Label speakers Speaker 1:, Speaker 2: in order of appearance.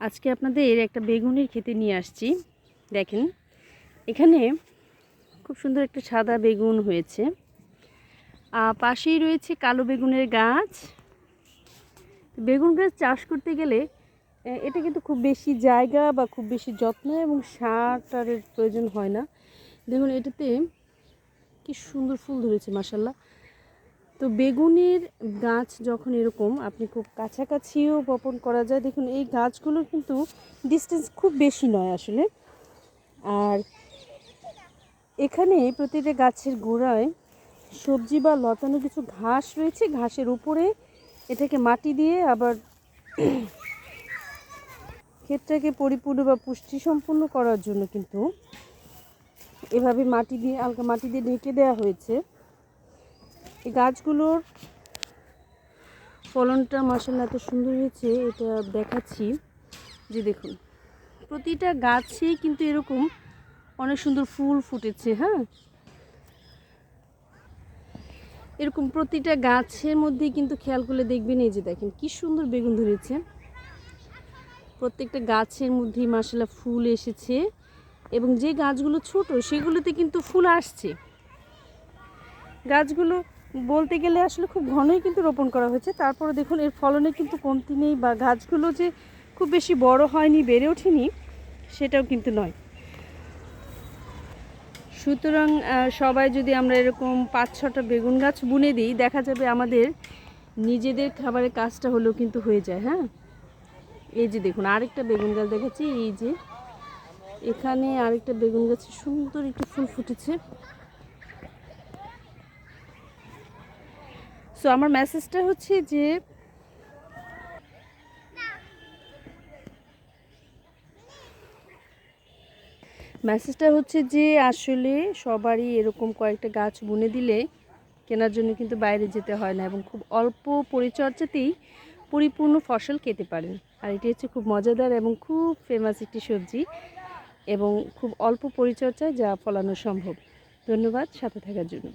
Speaker 1: আজকে আপনাদের একটা বেগুনের খেতে নিয়ে আসছি। দেখেন, এখানে খুব সুন্দর একটা সাদা বেগুন হয়েছে। আর পাশেই রয়েছে কালো বেগুনের গাছ। বেগুন গাছ চাষ করতে গেলে এটা কিন্তু খুব বেশি জায়গা বা খুব বেশি যত্ন এবং সার টারের প্রয়োজন হয় না। দেখুন, এটাতে কি সুন্দর ফুল ধরেছে মাসাল্লাহ তো বেগুনের গাছ যখন এরকম আপনি খুব কাছাকাছিও বপন করা যায়, দেখুন এই গাছগুলোর কিন্তু ডিস্টেন্স খুব বেশি নয় আসলে। আর এখানে প্রতিটা গাছের গোড়ায় সবজি বা লতানো কিছু ঘাস রয়েছে, ঘাসের উপরে এটাকে মাটি দিয়ে আবার ক্ষেতটাকে পরিপূর্ণ বা পুষ্টি সম্পূর্ণ করার জন্য কিন্তু এভাবে মাটি দিয়ে হালকা মাটি দিয়ে ঢেকে দেওয়া হয়েছে। এই গাছগুলোর ফলনটা মাসাল্লাহ এত সুন্দর হয়েছে, এটা দেখাচ্ছি। যে দেখুন, প্রতিটা গাছেই কিন্তু এরকম অনেক সুন্দর ফুল ফুটেছে হ্যাঁ? এরকম প্রতিটা গাছের মধ্যে কিন্তু খেয়াল করলে দেখবেন, এই যে দেখেন, কি সুন্দর বেগুন ধরেছে। প্রত্যেকটা গাছের মধ্যেই মাসাল্লাহ ফুল এসেছে এবং যে গাছগুলো ছোট, সেগুলোতে কিন্তু ফুল আসছে। গাছগুলো বলতে গেলে আসলে খুব ঘনই কিন্তু রোপণ করা হয়েছে। তারপরে দেখুন, এর ফলনে কিন্তু কমতি নেই বা গাছগুলো যে খুব বেশি বড় হয়নি, বেড়ে ওঠেনি, সেটাও কিন্তু নয়। সুতরাং সবাই যদি আমরা এরকম পাঁচ ছটা বেগুন গাছ বুনে দিই, দেখা যাবে আমাদের নিজেদের খাবারের কাজটা হলেও কিন্তু হয়ে যায় হ্যাঁ? এই যে দেখুন, আরেকটা বেগুন গাছ দেখাচ্ছি, এই যে এখানে আরেকটা বেগুন গাছে সুন্দর একটু ফুল ফুটেছে। সো আমার মেসেজটা হচ্ছে যে মেসেজটা হচ্ছে যে আসলে সবারই এরকম কয়েকটা গাছ বুনে দিলে কেনার জন্য কিন্তু বাইরে যেতে হয় না এবং খুব অল্প পরিচর্যাতেই পরিপূর্ণ ফসল খেতে পারেন। আর এটি হচ্ছে খুব মজাদার এবং খুব ফেমাস একটি সবজি এবং খুব অল্প পরিচর্যায় যা ফলানো সম্ভব। ধন্যবাদ সাথে থাকার জন্য।